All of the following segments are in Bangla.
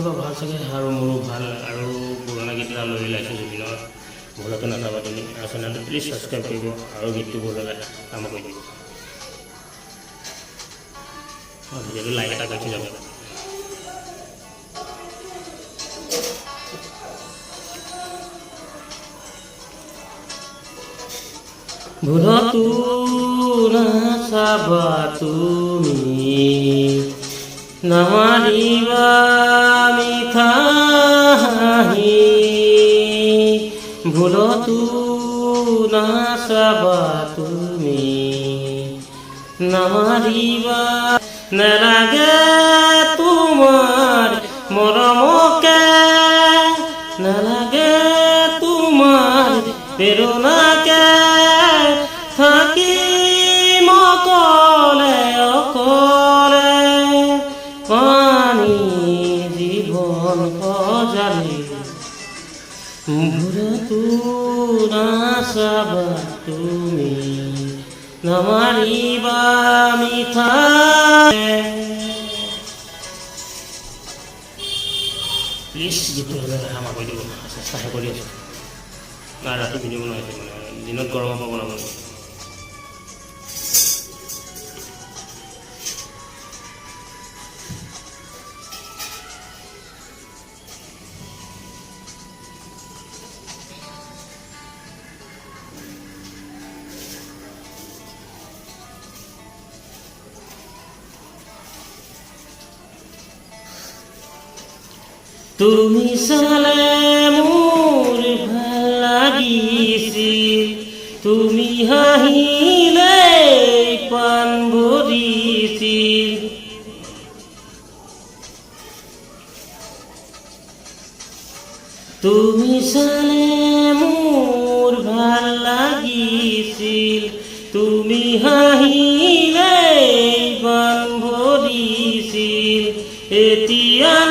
তোমালোকৰ ভাল চাগে আৰু মোৰো ভাল আৰু পুৰণা গীত এটা লৈ ওলাইছোঁ জুবিনৰ ভুলতো নাচাবা তুমি আৰু চেনেলটো প্লিজ ছাবস্ক্ৰাইব কৰিব আৰু গীতটো ভাল লাগে কাম কৰি দিব আৰু ভিডিঅ'টো লাইক এটা কৰি যাব ভুলতো নাচাবা তুমি নামাৰিবা ভুলতু ভুলতো সবা তুমি। নামাৰিবা নালাগে তোমাৰ মৰমকে নালাগে সজালি ভুলতো নাচাবা তুমি নামাৰিবা মিঠা প্লিজ যিটো হ'লে আমাৰ কৰি আছোঁ নাই ৰাতি ভিডিঅ' বনাই মানে দিনত গৰমৰ পৰা বনাব তুমি চালে মোৰ ভালো লাগিছিল তুমি হাঁহিলে পাণ ভৰিছিল তুমি চালে মোৰ ভালো লাগিছিল তুমি হাঁহিলে বান ভৰিছিল এতিয়া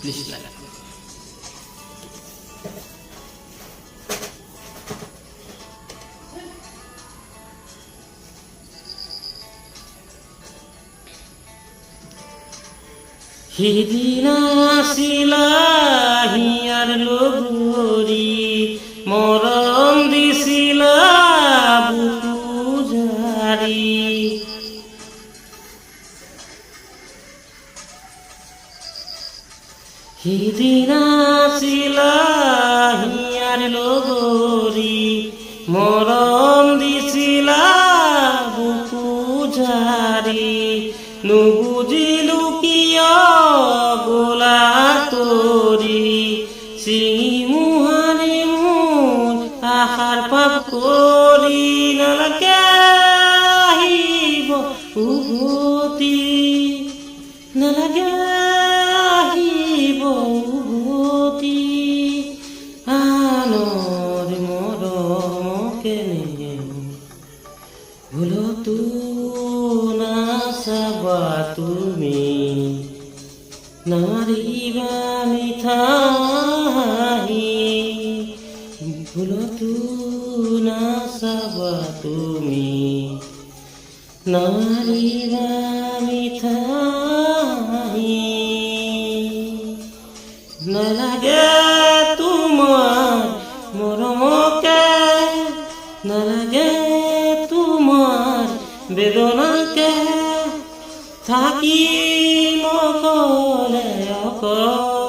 প্লিজ লাগে সিদিনা আছিলা সিদিনা আছিলা হিয়াৰ লগৰী মৰম দিছিলা বুকু জাৰি নুবুজিলো কিয় গোলা তৰি চিঙি মুহাৰি মোৰ আশাৰ পাপ কৰি নালাগে আহিব উভতি। নালাগে তুমি। নাৰিবা মিঠাই না নাচাবা তুমি। নাৰিবা মিঠাই নালাগে তোমাৰ মৰমকে নালাগে তোমাৰ বেদনাকে। থাকি মকলে অকল